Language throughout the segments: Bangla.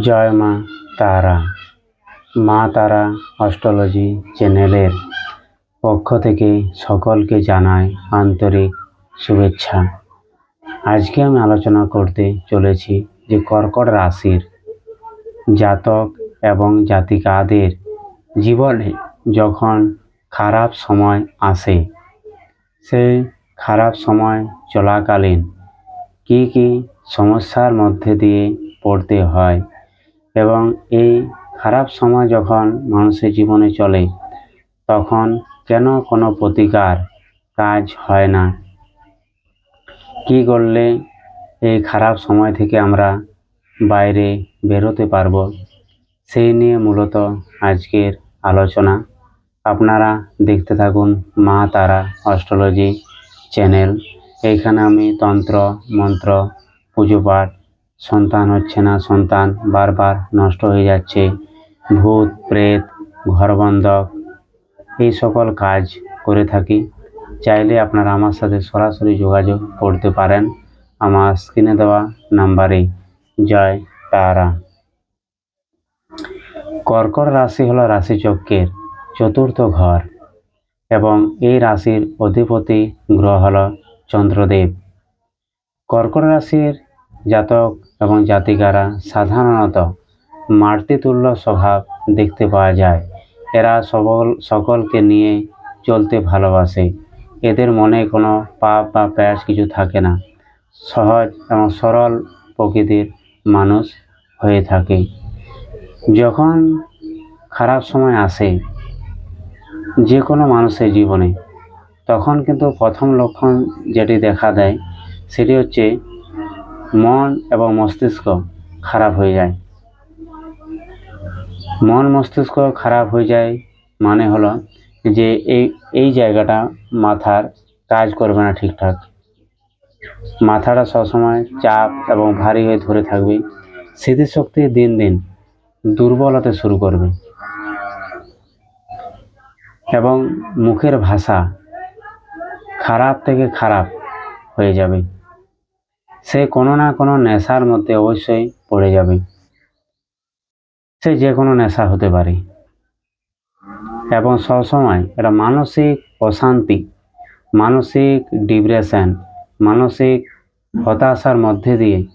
জয় মা তারা। মা তারা অস্ট্রোলজি চ্যানেলের পক্ষ থেকে সকলকে জানায় আন্তরিক শুভেচ্ছা। আজকে আমি আলোচনা করতে চলেছি যে কর্কট রাশির জাতক এবং জাতিকাদের জীবনে যখন খারাপ সময় আসে সেই খারাপ সময় চলাকালীন কী কী সমস্যার মধ্যে দিয়ে পড়তে হয় এবং এই খারাপ সময় যখন মানুষের জীবনে চলে, তখন কেন কোনো প্রতিকার কাজ হয় না? কী করলে এই খারাপ সময় থেকে আমরা বাইরে বেরোতে পারব? সেই নিয়ে মূলত আজকের আলোচনা। আপনারা দেখতে থাকুন মা তারা অস্ট্রোলজি চ্যানেল। এইখানে আমি তন্ত্র, মন্ত্র, পুজো পাঠ সন্তান হচ্ছে না, সন্তান বারবার নষ্ট হয়ে যাচ্ছে। ভূত, প্রেত, ঘরবন্ধক, এই সকল কাজ করে থাকি। চাইলে আপনারা আমার সাথে সরাসরি যোগাযোগ করতে পারেন আমার স্ক্রিনে দেওয়া নাম্বারে। জয় তারা। কর্কট রাশি হলো রাশিচক্রের চতুর্থ ঘর এবং এই রাশির অধিপতি গ্রহ হল চন্দ্রদেব। কর্কট রাশির জাতক এবং জাতিকারা সাধারণত মাতৃতুল্য স্বভাব দেখতে পাওয়া যায়। এরা সকল সকলকে নিয়ে চলতে ভালোবাসে। এদের মনে কোনো পাপ বা প্যাস কিছু থাকে না। সহজ এবং সরল প্রকৃতির মানুষ হয়ে থাকে। যখন খারাপ সময় আসে যে কোনো মানুষের জীবনে, তখন কিন্তু প্রথম লক্ষণ যেটি দেখা দেয়, সেটি হচ্ছে মন এবং মস্তিষ্ক খারাপ হয়ে যায়। মন মস্তিষ্ক খারাপ হয়ে যায় মানে হলো যে এই এই জায়গাটা মাথার কাজ করবে না ঠিকঠাক। মাথাটা সবসময় চাপ এবং ভারী হয়ে ধরে থাকবে। স্মৃতিশক্তি দিন দিন দুর্বল হতে শুরু করবে। এবং মুখের ভাষা খারাপ থেকে খারাপ হয়ে যাবে। সে কোনো না কোনো নেশার মধ্যে অবশ্যই পড়ে যাবে। সে যে কোনো নেশা হতে পারে। এবং সবসময় এটা মানসিক অশান্তি, মানসিক ডিপ্রেশন, মানসিক হতাশার মধ্যে দিয়ে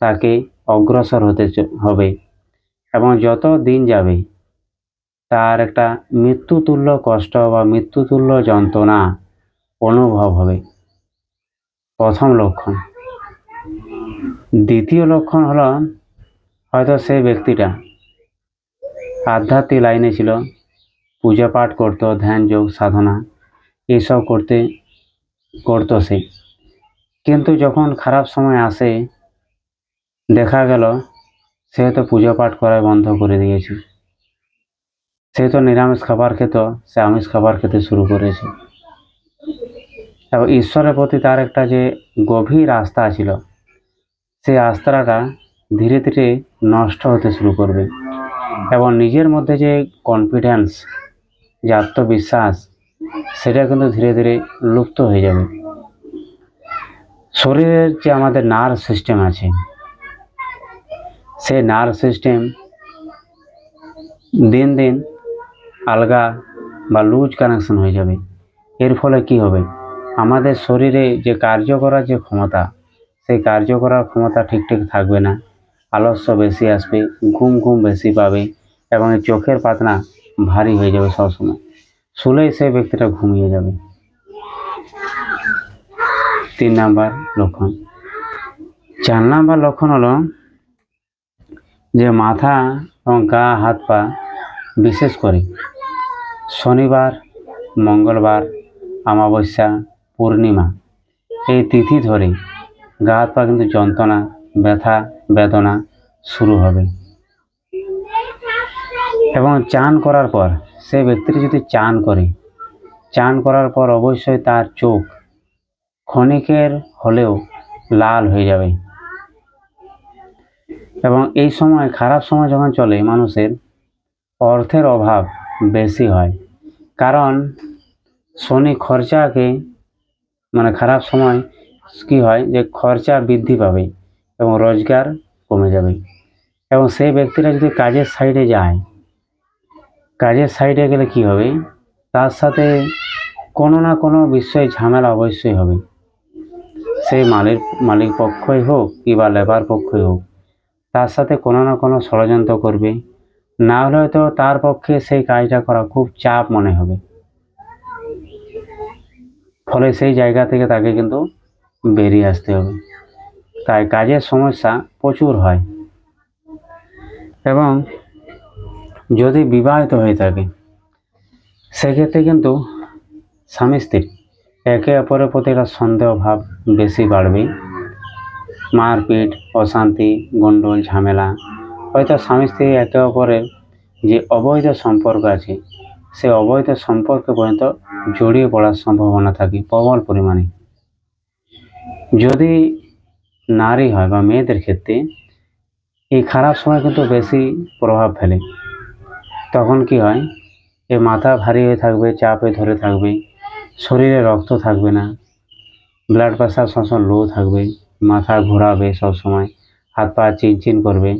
তাকে অগ্রসর হতে হবে। এবং যত দিন যাবে, তার একটা মৃত্যুতুল্য কষ্ট বা মৃত্যুতুল্য যন্ত্রণা অনুভব হবে। প্রথম লক্ষণ। দ্বিতীয় লক্ষণ হলো হয়তো সেই ব্যক্তিটা। আধ্যাত্মিক লাইনে ছিল, পূজা পাঠ করতো, ধ্যান, যোগ, সাধনা এইসব করতে, করতো সে। কিন্তু যখন খারাপ সময় আসে, দেখা গেল সে তো পূজা পাঠ করা বন্ধ করে দিয়েছে। সে তো নিরামিষ খাবার খেত সে আমিষ খাবার খেতে শুরু করেছে। এবং ঈশ্বরের প্রতি তার একটা যে গভীর আস্থা ছিল সেই আস্থাটা ধীরে ধীরে নষ্ট হতে শুরু করবে এবং নিজের মধ্যে যে কনফিডেন্স যে আত্মবিশ্বাস, সেটা কিন্তু ধীরে ধীরে লুপ্ত হয়ে যাবে। শরীরের যে আমাদের নার্ভ সিস্টেম আছে, সেই নার্ভ সিস্টেম দিন দিন আলগা বা লুজ কানেকশন হয়ে যাবে। এর ফলে কি হবে? আমাদের শরীরে যে কার্য করার যে ক্ষমতা সেই কার্য করার ক্ষমতা ঠিক ঠিক থাকবে না। আলস্য বেশি আসবে, ঘুম ঘুম বেশি পাবে এবং চোখের পাতনা ভারী হয়ে যাবে সবসময়। শুলেই সেই ব্যক্তিটা ঘুমিয়ে যাবে। তিন নাম্বার লক্ষণ। চার নাম্বার লক্ষণ হলো যে মাথা এবং গা, হাত, পা বিশেষ করে শনিবার, মঙ্গলবার, অমাবস্যা, পূর্ণিমা এই তিথি ধরে গা হাত পা কিন্তু যন্ত্রণা, ব্যথা, বেদনা শুরু হবে। এবং চান করার পর সেই ব্যক্তিটি যদি চান করে, চান করার পর অবশ্যই তার চোখ ক্ষণিকের হলেও লাল হয়ে যাবে। এবং এই সময়, খারাপ সময় যখন চলে, মানুষের অর্থের অভাব বেশি হয়। কারণ শনি খরচাকে মানে খারাপ সময় কি হয় যে খরচা বৃদ্ধি পাবে এবং রোজগার কমে যাবে। এবং সেই ব্যক্তিরা যদি কাজের সাইডে যায়, কাজের সাইডে গেলে কি হবে? তার সাথে কোনো না কোনো বিষয়ে ঝামেলা অবশ্যই হবে। সেই মালিক মালিক পক্ষই হোক কিংবা লেবার পক্ষই হোক, তার সাথে কোনো না কোনো ষড়যন্ত্র করবে। না হলে হয়তো তার পক্ষে সেই কাজটা করা খুব চাপ মনে হবে। ফলে সেই জায়গা থেকে তাকে কিন্তু বেরিয়ে আসতে হবে। তাই কাজের সমস্যা প্রচুর হয়। এবং যদি বিবাহিত হয়ে থাকে, সেক্ষেত্রে কিন্তু স্বামী স্ত্রী একে অপরের প্রতি একটা সন্দেহ ভাব বেশি বাড়বে। মারপিট, অশান্তি, গন্ডগোল, ঝামেলা, হয়তো স্বামী স্ত্রী একে অপরের যে অবৈধ সম্পর্ক আছে, সে অবৈধ সম্পর্কে পর্যন্ত জড়িয়ে পড়ার সম্ভাবনা থাকে প্রবল পরিমাণে। যদি নারী হয় বা মেয়েদের ক্ষেত্রে এই খারাপ সময় কিন্তু বেশি প্রভাব ফেলে। তখন কি হয়? এ মাথা ভারী হয়ে থাকবে, চাপে ধরে থাকবে, শরীরে রক্ত থাকবে না ব্লাড প্রেশার সবসময় লো থাকবে, মাথা ঘোরাবে সবসময়, হাত পা চিনচিন করবে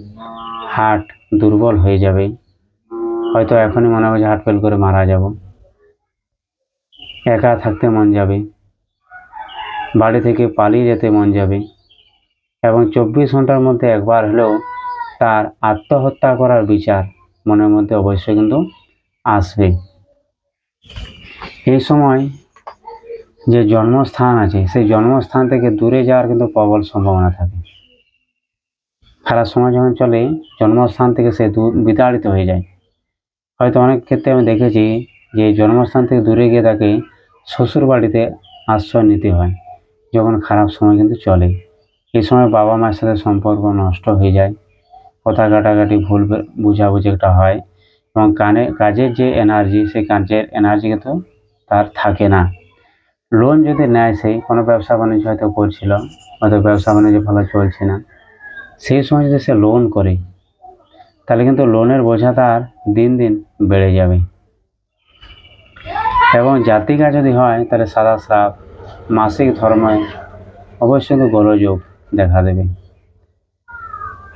হার্ট দুর্বল হয়ে যাবে। হয়তো এখনই মনে হবে যে হার্ট ফেল করে মারা যাব। একা থাকতে মন যাবে। বাড়ি থেকে পালিয়ে যেতে মন যাবে। এবং চব্বিশ ঘণ্টার মধ্যে একবার হলেও তার আত্মহত্যা করার বিচার মনের মধ্যে অবশ্যই কিন্তু আসবে। এই সময় যে জন্মস্থান আছে, সেই জন্মস্থান থেকে দূরে যাওয়ার কিন্তু প্রবল সম্ভাবনা থাকে। খারাপ সময় যখন চলে জন্মস্থান থেকে সে দূর, বিতাড়িত হয়ে যায়। হয়তো অনেক ক্ষেত্রে আমি দেখেছি যে জন্মস্থান থেকে দূরে গিয়ে তাকে শ্বশুর বাড়িতে আশ্রয় নিতে হয়। যখন খারাপ সময় কিন্তু চলে এই সময় বাবা মায়ের সাথে সম্পর্ক নষ্ট হয়ে যায়, কথা কাটাকাটি ভুল বুঝাবুঝি একটা হয় এবং কানে কাজের যে এনার্জি সেই কাজের এনার্জি কিন্তু তার থাকে না। লোন যদি নেয় সেই কোনো ব্যবসা বাণিজ্য হয়তো করছিল, হয়তো ব্যবসা বাণিজ্য ভালো চলছে না। সেই সময় যদি সে লোন করে, তাহলে কিন্তু লোনের বোঝা তার দিন দিন বেড়ে যাবে। এবং জাতিকা যদি হয়, তাহলে সাদা স্রাব মাসিক ধর্মে অবশ্যই গোলযোগ দেখা দেবে।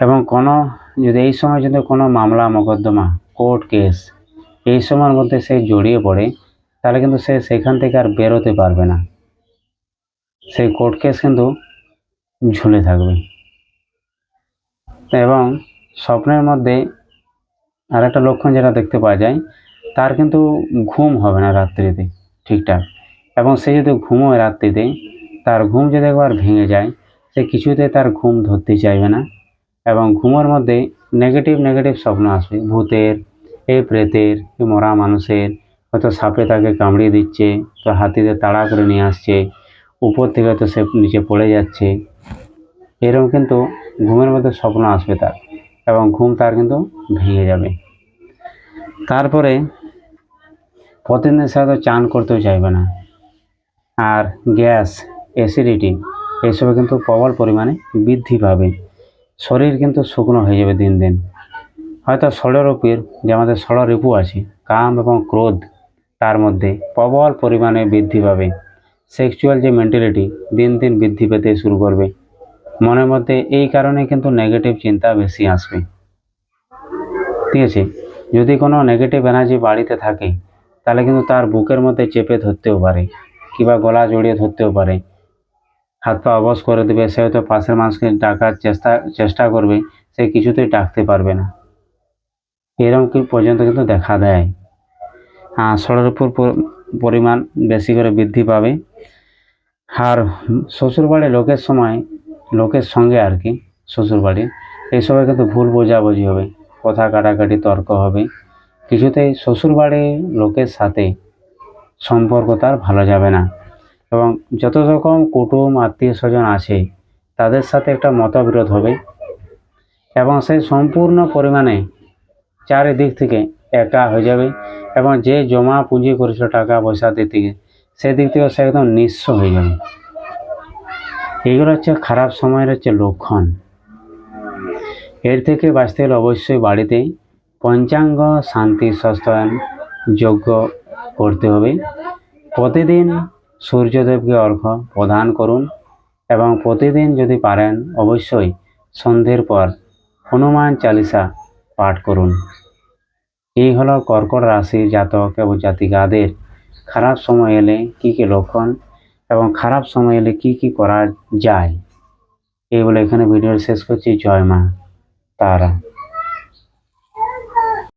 এবং কোনো, যদি এই সময় যদি কোনো মামলা, মোকদ্দমা, কোর্ট কেস এই সময়ের মধ্যে সে জড়িয়ে পড়ে, তাহলে কিন্তু সে সেখান থেকে আর বেরোতে পারবে না। সেই কোর্ট কেস কিন্তু ঝুলে থাকবে। এবং স্বপ্নের মধ্যে আর একটা লক্ষণ যেটা দেখতে পাওয়া যায়, তার কিন্তু ঘুম হবে না রাত্রিতে, ঠিকঠাক। এবং সে যদি ঘুমোয় রাত্রিতে, তার ঘুম যদি একবার ভেঙে যায়, সে কিছুতে তার ঘুম ধরতে চাইবে না এবং ঘুমের মধ্যে নেগেটিভ নেগেটিভ স্বপ্ন আসবে। ভূতের, এ প্রেতের এই মরা মানুষের, হয়তো সাপে তাকে কামড়িয়ে দিচ্ছে, তো হাতিতে তাড়া করে নিয়ে আসছে, উপর থেকে হয়তো সে নিচে পড়ে যাচ্ছে। এরকম কিন্তু ঘুমের মধ্যে স্বপ্ন আসবে তার এবং ঘুম তার কিন্তু ভেঙে যাবে। তারপরে প্রতিদিন সে হয়তো চান করতেও চাইবে না। আর গ্যাস অ্যাসিডিটি এসবে কিন্তু প্রবল পরিমাণে বৃদ্ধি পাবে। শরীর কিন্তু শুকনো হয়ে যাবে দিন দিন। হয়তো ষড়রূপের যে আমাদের ষড়রিপু আছে, কাম এবং ক্রোধ, তার মধ্যে প্রবল পরিমাণে বৃদ্ধি পাবে। সেক্সুয়াল যে মেন্টালিটি দিন দিন বৃদ্ধি পেতে শুরু করবে। মনের মধ্যে এই কারণে কিন্তু নেগেটিভ চিন্তা বেশি আসবে। ঠিক আছে? যদি কোনো নেগেটিভ এনার্জি বাড়িতে থাকে, তাহলে কিন্তু তার বুকের মধ্যে চেপে ধরতেও পারে। কিংবা গলা জড়িয়ে ধরতেও পারে। হাত পা অবশ করে দেবে, সে হয়তো পাশের মানুষকে ডাকার চেষ্টা চেষ্টা করবে, সে কিছুতেই ডাকতে পারবে না। এরকম কি পর্যন্ত কিন্তু দেখা দেয়। ষড়ের উপর পরিমাণ বেশি করে বৃদ্ধি পাবে। আর শ্বশুরবাড়ি লোকের সময়, লোকের সঙ্গে আর কি, শ্বশুরবাড়ি, এই সময় কিন্তু ভুল বোঝাবুঝি হবে, কথা কাটাকাটি তর্ক হবে। কিছুতেই শ্বশুরবাড়ির লোকের সাথে সম্পর্ক তার ভালো যাবে না। এবং যত রকম কুটুম আত্মীয় স্বজন আছে, তাদের সাথে একটা মতবিরোধ হবে। এবং সেই সম্পূর্ণ পরিমাণে চারিদিক থেকে একা হয়ে যাবে এবং যে জমা পুঁজি করেছিল টাকা পয়সা দিক থেকে সেদিক থেকে সে একদম নিঃস্ব হয়ে যাবে। এইগুলো হচ্ছে খারাপ সময়ের হচ্ছে লক্ষণ। এর থেকে বাঁচতে হলে অবশ্যই বাড়িতে পঞ্চাঙ্গ শান্তি সস্তায়ন যজ্ঞ করতে হবে। প্রতিদিন সূর্যদেবকে অর্ঘ্য প্রদান করুন এবং প্রতিদিন যদি পারেন অবশ্যই সন্ধ্যের পর হনুমান চালিসা পাঠ করুন। এই হলো কর্কট রাশির জাতক এবং জাতিকাদের খারাপ সময় এলে কী কী লক্ষণ এবং খারাপ সময় এলে কী কী করা যায়। এই বলে এখানে ভিডিও শেষ করছি। জয় মা, তারা।